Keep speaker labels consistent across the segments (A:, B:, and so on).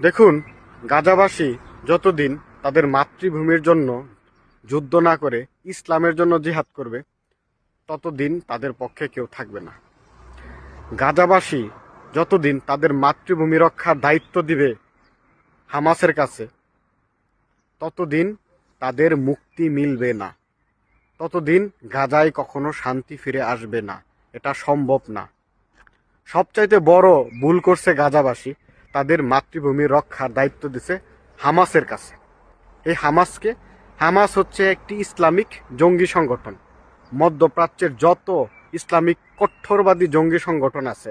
A: দেখুন, গাজাবাসী যতদিন তাদের মাতৃভূমির জন্য যুদ্ধ না করে ইসলামের জন্য জিহাদ করবে, ততদিন তাদের পক্ষে কেউ থাকবে না। গাজাবাসী যতদিন তাদের মাতৃভূমি রক্ষার দায়িত্ব দিবে হামাসের কাছে, ততদিন তাদের মুক্তি মিলবে না। ততদিন গাজায় কখনো শান্তি ফিরে আসবে না। এটা সম্ভব না। সবচাইতে বড় ভুল করছে গাজাবাসী তাদের মাতৃভূমি রক্ষার দায়িত্ব দিছে হামাসের কাছে। এই হামাসকে, হামাস হচ্ছে একটি ইসলামিক জঙ্গি সংগঠন। মধ্যপ্রাচ্যের যত ইসলামিক কঠোরবাদী জঙ্গি সংগঠন আছে,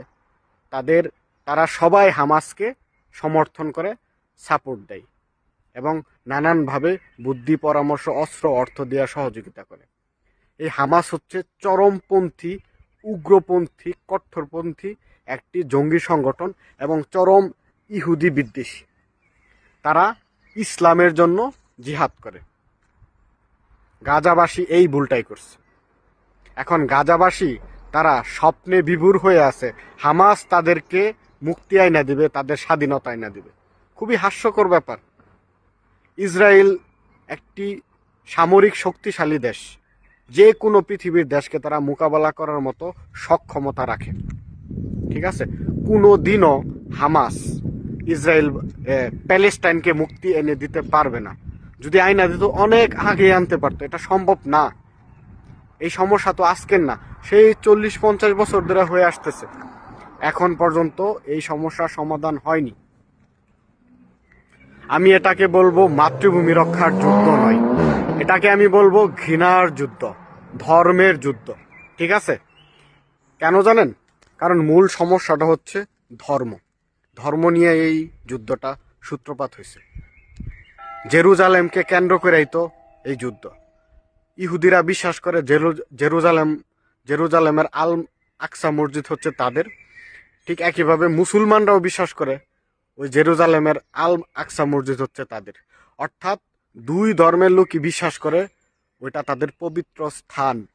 A: তাদের, তারা সবাই হামাসকে সমর্থন করে, সাপোর্ট দেয় এবং নানানভাবে বুদ্ধি, পরামর্শ, অস্ত্র, অর্থ দেওয়া সহযোগিতা করে। এই হামাস হচ্ছে চরমপন্থী, উগ্রপন্থী, কঠোরপন্থী একটি জঙ্গি সংগঠন এবং চরম ইহুদি বিদ্বেষী। তারা ইসলামের জন্য জিহাদ করে। গাজাবাসী এই ভুলটাই করছে। এখন গাজাবাসী তারা স্বপ্নে বিভোর হয়ে আছে, হামাস তাদেরকে মুক্তি আইনা দিবে, তাদের স্বাধীনতা আইনা দিবে। খুবই হাস্যকর ব্যাপার। ইসরায়েল একটি সামরিক শক্তিশালী দেশ। যে কোনো পৃথিবীর দেশকে তারা মোকাবেলা করার মতো সক্ষমতা রাখে। ঠিক আছে? কোনো দিনও হামাস ইসরায়েল প্যালেস্টাইনকে মুক্তি এনে দিতে পারবে না। যদি আইনা দিত অনেক আগে আনতে পারতো, এটা সম্ভব না। এই সমস্যা তো আজকের না, সেই চল্লিশ পঞ্চাশ বছর ধরে হয়ে আসতেছে। এখন পর্যন্ত এই সমস্যার সমাধান হয়নি। আমি এটাকে বলব মাতৃভূমি রক্ষার যুদ্ধ নয়। এটাকে আমি বলব ঘৃণার যুদ্ধ, ধর্মের যুদ্ধ, ঠিক আছে? কেন জানেন? কারণ মূল সমস্যাটা হচ্ছে ধর্ম। ধর্ম নিয়ে এই যুদ্ধটা সূত্রপাত হয়েছে। জেরুজালেমকে কেন্দ্র করেই তো এই যুদ্ধ। ইহুদিরা বিশ্বাস করে জেরু- জেরুজালেম, জেরুজালেমের আল আকসা মসজিদ হচ্ছে তাদের। ঠিক একইভাবে মুসলমানরাও বিশ্বাস করে ওই জেরুজালেমের আল আকসা মসজিদ হচ্ছে তাদের। অর্থাৎ দুই ধর্মের লোকই বিশ্বাস করে ওইটা তাদের পবিত্র স্থান।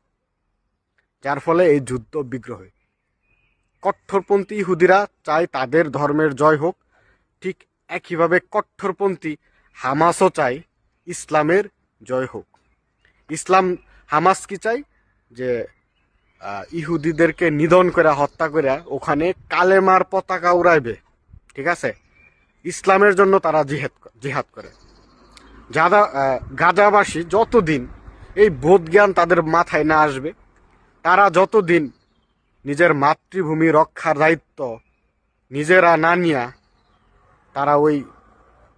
A: যার ফলে এই যুদ্ধ বিগ্রহ কঠোরপন্থী ইহুদিরা চায় তাদের ধর্মের জয় হোক। ঠিক একইভাবে কট্টরপন্থী হামাসও চায় ইসলামের জয় হোক। ইসলাম হামাস কি চাই যে ইহুদিদেরকে নিধন করে হত্যা করে ওখানে কালেমার পতাকা উড়াইবে। ঠিক আছে? ইসলামের জন্য তারা জিহাদ জিহাদ করে। আহ, গাজাবাসী যতদিন এই বোধ জ্ঞান তাদের মাথায় না আসবে তারা যতদিন নিজের মাতৃভূমি রক্ষার দায়িত্ব নিজেরা না নিয়া তারা ওই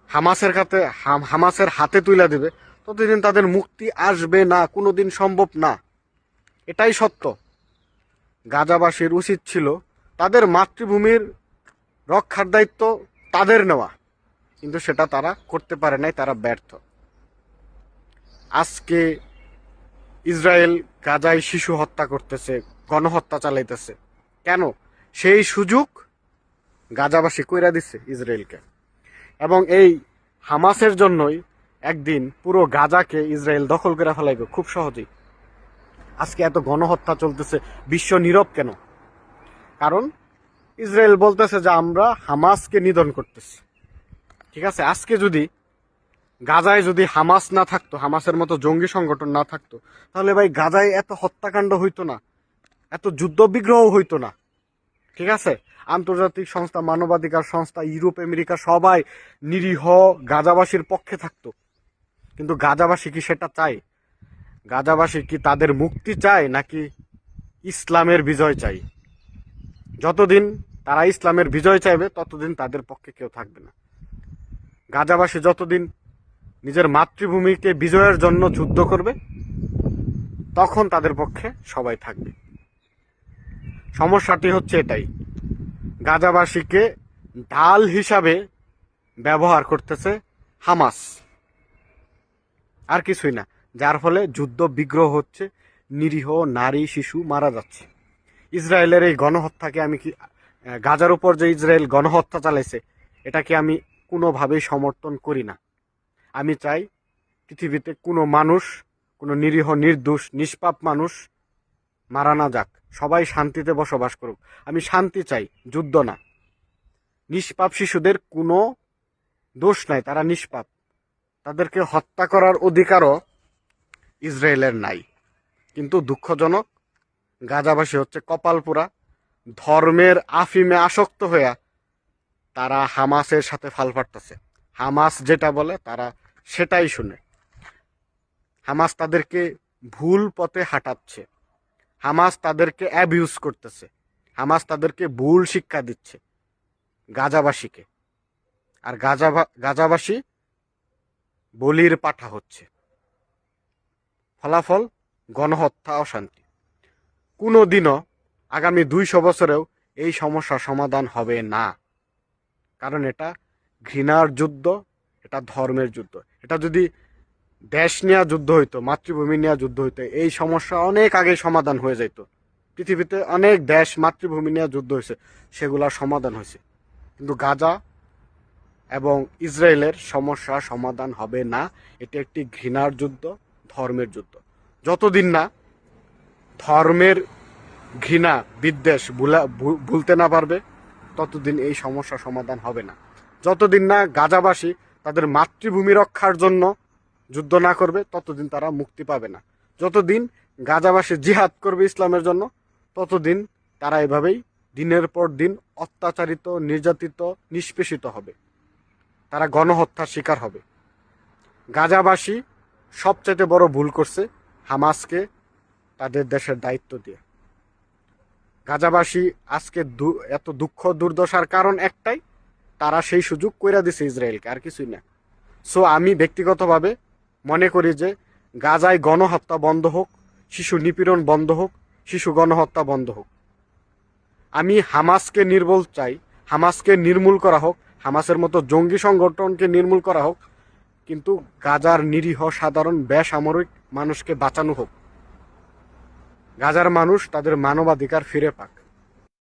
A: হামাসের হাম- হামাসের হাতে তুলে দেবে, ততদিন তাদের মুক্তি আসবে না, কোনোদিন সম্ভব না। এটাই সত্য। গাজাবাসীর উচিত ছিল তাদের মাতৃভূমির রক্ষার দায়িত্ব তাদের নেওয়া, কিন্তু সেটা তারা করতে পারে নাই, তারা ব্যর্থ। আজকে ইসরায়েল গাজায় শিশু হত্যা করতেছে। গণহত্যা চালাইতেছে। কেন? সেই সুযোগ গাজাবাসী কইরা দিচ্ছে ইসরায়েলকে। এবং এই হামাসের জন্যই একদিন পুরো গাজাকে ইসরায়েল দখল করে ফেলাইবে খুব সহজেই। আজকে এত গণহত্যা চলতেছে, বিশ্ব নীরব কেন? কারণ ইসরায়েল বলতেছে যে আমরা হামাসকে নিধন করতেছি। ঠিক আছে? আজকে যদি গাজায় যদি হামাস না থাকতো, হামাসের মতো জঙ্গি সংগঠন না থাকতো, তাহলে ভাই গাজায় এত হত্যাকাণ্ড হইতো না। এত যুদ্ধ বিগ্রহ হইতো না। ঠিক আছে? আন্তর্জাতিক সংস্থা, মানবাধিকার সংস্থা, ইউরোপ, আমেরিকা সবাই নিরীহ গাজাবাসীর পক্ষে থাকতো। কিন্তু গাজাবাসী কি সেটা চায়? গাজাবাসী কি তাদের মুক্তি চায় নাকি ইসলামের বিজয় চাই যতদিন তারা ইসলামের বিজয় চাইবে, ততদিন তাদের পক্ষে কেউ থাকবে না। গাজাবাসী যতদিন নিজের মাতৃভূমিকে বিজয়ের জন্য যুদ্ধ করবে, তখন তাদের পক্ষে সবাই থাকবে। সমস্যাটি হচ্ছে এটাই। গাজাবাসীকে ঢাল হিসাবে ব্যবহার করতেছে হামাস। আর কিছুই না, যার ফলে যুদ্ধ বিগ্রহ হচ্ছে, নিরীহ নারী, শিশু মারা যাচ্ছে। ইসরায়েলের এই গণহত্যাকে আমি কি, গাজার উপর যে ইসরায়েল গণহত্যা চালাইছে, এটাকে আমি কোনোভাবেই সমর্থন করি না। আমি চাই পৃথিবীতে কোনো মানুষ, কোনো নিরীহ, নির্দোষ, নিষ্পাপ মানুষ মারা না যাক। সবাই শান্তিতে বসবাস করুক। আমি শান্তি চাই, যুদ্ধ না। নিষ্পাপ শিশুদের কোনো দোষ নাই, তারা নিষ্পাপ। তাদেরকে হত্যা করার অধিকারও ইসরায়েলের নাই। কিন্তু দুঃখজনক, গাজাবাসী হচ্ছে কপালপুরা। ধর্মের আফিমে আসক্ত হইয়া তারা হামাসের সাথে ফাল পারতেছে হামাস যেটা বলে, তারা সেটাই শুনে। হামাস তাদেরকে ভুল পথে হাঁটাচ্ছে। হামাস তাদেরকে অ্যাবিউজ করতেছে। হামাস তাদেরকে ভুল শিক্ষা দিচ্ছে গাজাবাসীকে। আর গাজা গাজাবাসী বলির পাঠা হচ্ছে। ফলাফল, গণহত্যা, অশান্তি। কোনো দিনও আগামী দুইশো বছরেও এই সমস্যার সমাধান হবে না। কারণ এটা ঘৃণার যুদ্ধ, এটা ধর্মের যুদ্ধ। এটা যদি দেশ নেওয়া যুদ্ধ হইতো, মাতৃভূমি নেওয়া যুদ্ধ হইতো, এই সমস্যা অনেক আগে সমাধান হয়ে যেত পৃথিবীতে অনেক দেশ মাতৃভূমি নেওয়া যুদ্ধ হয়েছে সেগুলোর সমাধান হয়েছে কিন্তু গাজা এবং ইসরায়েলের সমস্যা সমাধান হবে না, এটি একটি ঘৃণার যুদ্ধ, ধর্মের যুদ্ধ। যতদিন না ধর্মের ঘৃণা বিদ্বেষ ভুলতে না পারবে, ততদিন এই সমস্যা সমাধান হবে না। যতদিন না গাজাবাসী তাদের মাতৃভূমি রক্ষার জন্য যুদ্ধ না করবে, ততদিন তারা মুক্তি পাবে না। যতদিন গাজাবাসী জিহাদ করবে ইসলামের জন্য, ততদিন তারা এভাবেই দিনের পর দিন অত্যাচারিত, নির্যাতিত, নিষ্পেষিত হবে। তারা গণহত্যার শিকার হবে। গাজাবাসী সবচেয়ে বড় ভুল করছে হামাসকে তাদের দেশের দায়িত্ব দিয়ে। গাজাবাসী আজকে এত দুঃখ দুর্দশার কারণ একটাই, তারা সেই সুযোগ কইরা দিছে ইসরায়েলকে, আর কিছুই না। সো আমি ব্যক্তিগতভাবে মনে করি যে গাজায় গণহত্যা বন্ধ হোক, শিশু নিপীড়ন বন্ধ হোক, শিশু গণহত্যা বন্ধ হোক। আমি হামাসকে নির্মূল চাই, হামাসকে নির্মূল করা হোক, হামাসের মতো জঙ্গি সংগঠনকে নির্মূল করা হোক, কিন্তু গাজার নিরীহ সাধারণ বেসামরিক মানুষকে বাঁচানো হোক। গাজার মানুষ তাদের মানবাধিকার ফিরে পাক।